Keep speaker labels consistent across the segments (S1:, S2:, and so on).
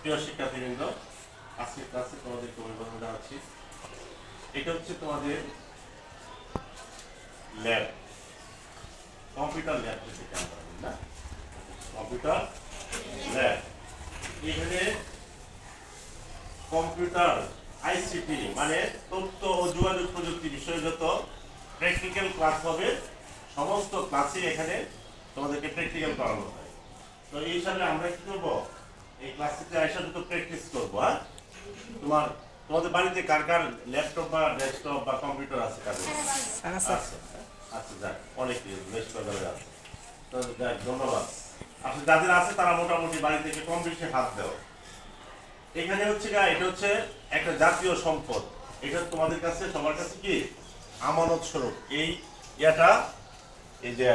S1: প্রিয় শিক্ষার্থীবৃন্দ আজকের ক্লাসে তোমাদেরকে অভিবাদন জানাচ্ছি। এটা হচ্ছে তোমাদের ল্যাব, কম্পিউটার ল্যাব যেটাকে আমরা না? Computer lab. এখানে কম্পিউটার, আইসিটি মানে তথ্য ও যোগাযোগ প্রযুক্তি বিষয়গত প্র্যাকটিক্যাল ক্লাস হবে, সমস্ত ক্লাসই এখানে তোমাদেরকে প্র্যাকটিক্যাল করানো হয়। তো এই হিসাবে আমরা কি করব? এই ক্লাসটিতে আইসা দুটো প্র্যাকটিস করব হ্যাঁ? তোমার তোমাদের বাড়িতে কার কার ল্যাপটপ বা ডেস্কটপ বা কম্পিউটার আছে কাদের আচ্ছা আচ্ছা যাক অনেক বেশ কয়েকজনের আছে। তো যাক ধন্যবাদ। আচ্ছা যাদের আছে তারা মোটামুটি বাড়ি থেকে কম বেশি হাত দেও। এখানে হচ্ছে গা এটা হচ্ছে একটা জাতীয় সম্পদ। এটা তোমাদের কাছে সবার কাছে কি? আমানত স্বরূপ। এই ইয়াটা এই যে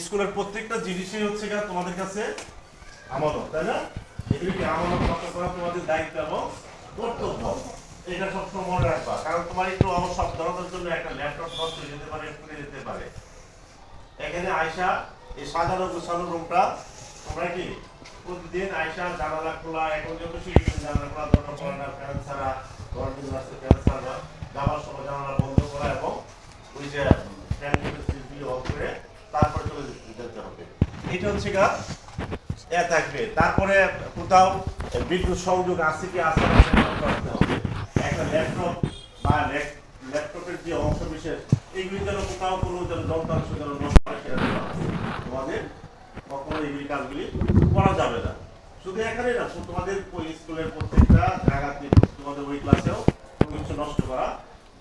S1: স্কুলের প্রত্যেকটা জিনিসই হচ্ছে গা তোমাদের কাছে আমানত তাই না? এগুলিকে প্রতিদিন আয়সা জানালা খোলা, এখন যত ফ্যান ছাড়া গরম দিন ফ্যান ছাড়া যাওয়ার সময় জানালা বন্ধ করা এবং ওই যে অফ করে তারপরে চলে যেতে হবে। এটা হচ্ছে গা থাকবে। তারপরে কোথাও বিদ্যুৎ সংযোগ আছে কি আছে একটা ল্যাপটপ বা ল্যাপটপের যে অংশ বিশেষ, এইগুলি যেন কোথাও কোনো যেন যন্ত্রাংশ যেন নষ্ট তোমাদের কখনো এইগুলি কাজগুলি করা যাবে না। শুধু এখানে না, তোমাদের ওই স্কুলের প্রত্যেকটা জায়গাতে, তোমাদের ওই ক্লাসেও কিছু নষ্ট করা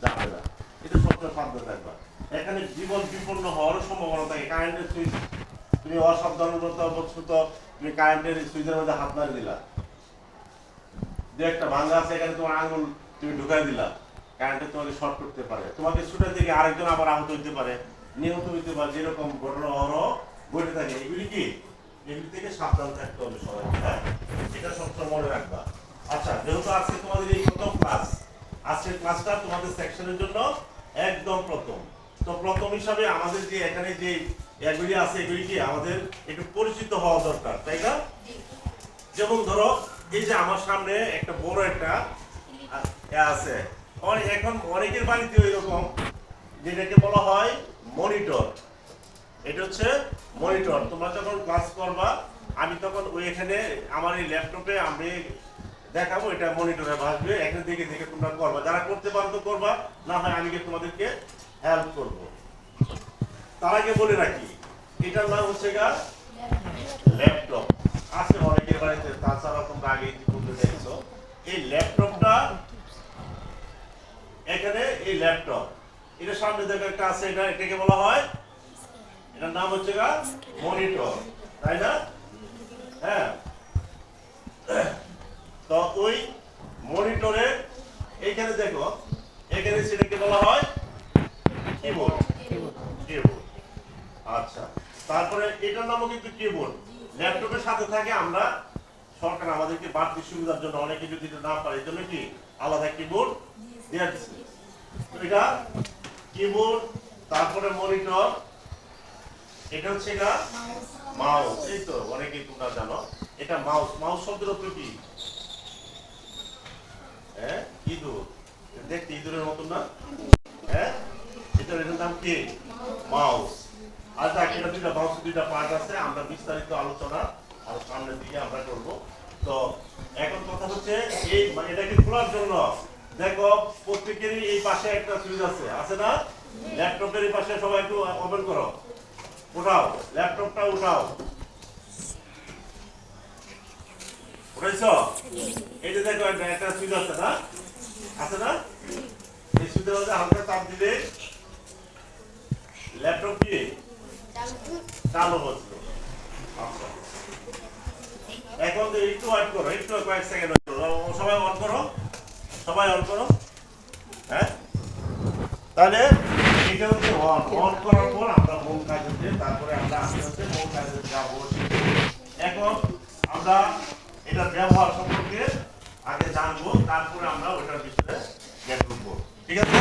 S1: যাবে না। এটা সবসময় সাবধান থাকবা। এখানে জীবন বিপন্ন হওয়ারও সম্ভাবনা থাকে। কারেন্টের সুইচ তুমি অসাবধানতা বস্তুত তুমি কারেন্টের সুইচের মধ্যে হাত মারি দিলা। দু একটা ভাঙা আছে, এখানে তোমার আঙুল তুমি ঢুকাই দিলা। কারেন্টে তোমাকে শর্ট করতে পারে। তোমাকে ছুটে থেকে আরেকজন আবার আহত হইতে পারে, নিহত হইতে পারে, যেরকম ঘটনা অহরহ ঘটে থাকে। এগুলি কি? এগুলি থেকে সাবধান থাকতে হবে সবাই হ্যাঁ? এটা সবসময় মনে রাখবা। আচ্ছা যেহেতু আজকে তোমাদের এই প্রথম ক্লাস আজকের ক্লাসটা তোমাদের সেকশনের জন্য একদম প্রথম। তো প্রথম হিসাবে আমাদের যে এখানে যে এগুলি আছে এগুলি কি? আমাদের একটু পরিচিত হওয়া দরকার তাই না? যেমন ধরো এই যে আমার সামনে একটা বড় একটা আছে। এখন অনেকের বাড়িতে এরকম যেটাকে বলা হয় মনিটর। এটা হচ্ছে মনিটর। তোমরা যখন ক্লাস করবা আমি তখন ওই এখানে আমার এই ল্যাপটপে আমি দেখাবো এটা মনিটরে ভাসবে। এখানে দেখে দেখে তোমরা করবা। যারা করতে পারো তো করবা না হয় আমি তোমাদেরকে হেল্প করব। তার আগে বলে রাখি, এটার নাম হচ্ছে গা ল্যাপটপ। আছে অনেকের বাড়িতে তাছাড়া তোমরা আগে ইতিপূর্বে দেখছ। এই ল্যাপটপটা, এখানে এই ল্যাপটপ। এটা সামনে দেখো একটা আছে, এটা এটাকে বলা হয়, এটার নাম হচ্ছে গা মনিটর, তাই না? হ্যাঁ। তো ওই মনিটরে, এইখানে দেখো, এখানে সেটাকে বলা হয় কিবোর্ড। কিবোর্ড। আচ্ছা। তারপরে এটার নামও কিন্তু কিবোর্ড ল্যাপটপের সাথে থাকে আমরা, সরকার আমাদেরকে বাড়তি সুবিধার জন্য অনেকে যদি না পারে, এই জন্য কি? আলাদা কিবোর্ড দেওয়া দিচ্ছে এটা কিবোর্ড তারপরে মনিটর, এটা হচ্ছে এটা মাউস। এই তো অনেকেই তোমরা জানো, এটা মাউস। মাউস শব্দের অর্থ কি? হ্যাঁ ইঁদুর। দেখতে ইঁদুরের মতন না? হ্যাঁ এটা এটার নাম কি? মাউস। আর দেখ এটা দুইটা মাউস দুইটা পার্ট আছে, আমরা বিস্তারিত আলোচনা আর সামনের দিকে আমরা করব। তো এখন কথা হচ্ছে, এই মানে এটাকে খোলার জন্য? দেখো, প্রত্যেকেরই এই পাশে একটা সুইচ আছে আছে না? ল্যাপটপের এই পাশে সবাই একটু ওপেন করো। উঠাও, ল্যাপটপটা উঠাও। উঠাইছ? এই যে দেখো, একটা একটা সুইচ আছে না? আছে না? এই সুইচের হালকা চাপ দিলে কালো বজ্র আচ্ছা। এখন এখন একটু ওয়েট করো একটু কয়েক সেকেন্ড ওয়েট করো। সবাই অন করো? সবাই অন করো? হ্যাঁ? তাহলে এটা হচ্ছে অন অন করার পর আমরা মূল কাজ হচ্ছে তারপরে আমরা আস্তে আস্তে মূল কাজে যাব। এখন আমরা এটা ব্যবহার সম্পর্কে আগে জানব তারপরে আমরা ওটার বিষয়ে জ্ঞান করব। ঠিক আছে?